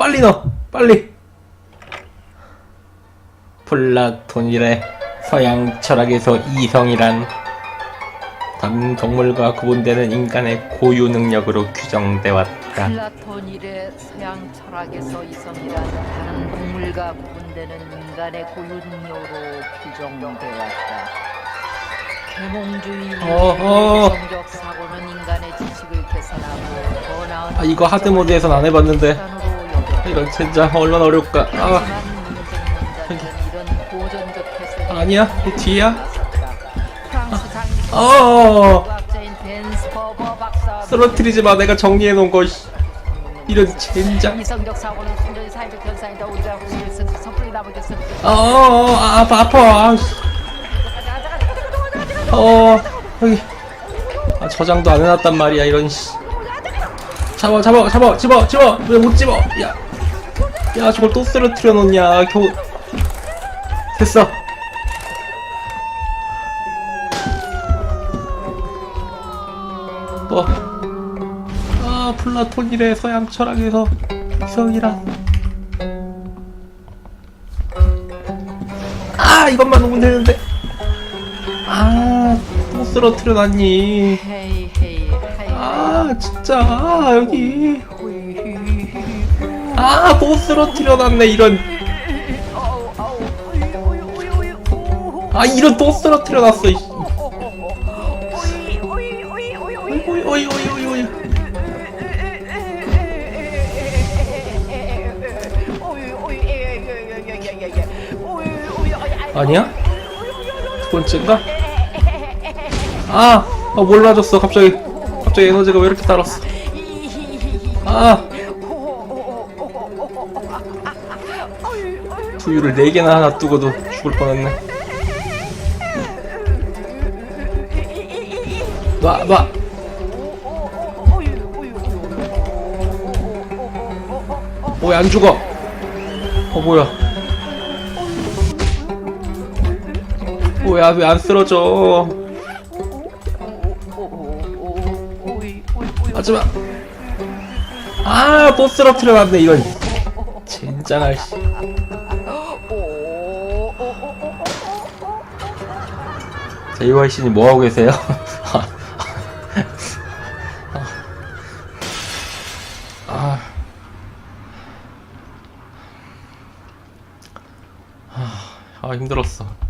빨리 넣어 빨리 플라톤이래 서양 철학에서 이성이란 다른 동물과 구분되는 인간의 고유 능력으로 규정돼 왔다 플라톤 이래 서양 철학에서 이성이란 다른 동물과 구분되는 인간의 고유 능력으로 규정되었다. 계몽주의 어허. 성적 사고는 인간의 지식을 개선하고 더 나은 아 이거 하드 모드에선 안 해봤는데 여겼다. 이거 진짜 얼마나 어려울까. 아. 아니야? 이 뒤야? 장기 어. 쓰러뜨리지 마. 내가 정리해 놓은 거 씨. 이런 젠장. 이성적 사고는 순전히 사회적 현상이다 우리가 후시를 쓴 섣불리 나머졌을 때 어어 아, 아파 아파. 아, 씨. 어 여기. 아 저장도 안 해놨단 말이야 이런 씨. 잡아 잡아 잡아 집어 집어 왜 못 집어. 야 야 저걸 또 쓰러뜨려 놓냐. 겨우. 됐어. 또 아, 플라톤이래. 서양 철학에서 이성이란 아 이것만 오면 되는데. 아또 쓰러뜨려 놨니. 아 진짜. 아, 여기 아 또 쓰러뜨려 놨네 이런 아 이런 또 쓰러뜨려 놨어 이 씨. 오이 오이 오이 오이 오이 아니야? 두 번째인가? 아, 아 몰라줬어 갑자기 갑자기 에너지가 왜 이렇게 달았어 아 두유를 네 개나 하나 두고도 죽을 뻔했네 놔, 놔. 왜안 죽어? 어 뭐야? 뭐야 왜 안 쓰러져? 하지마. 아 또 쓰러뜨려 놨네 이런. 젠장 할 씨. JYC님 뭐 하고 계세요? 아. 아, 아 힘들었어.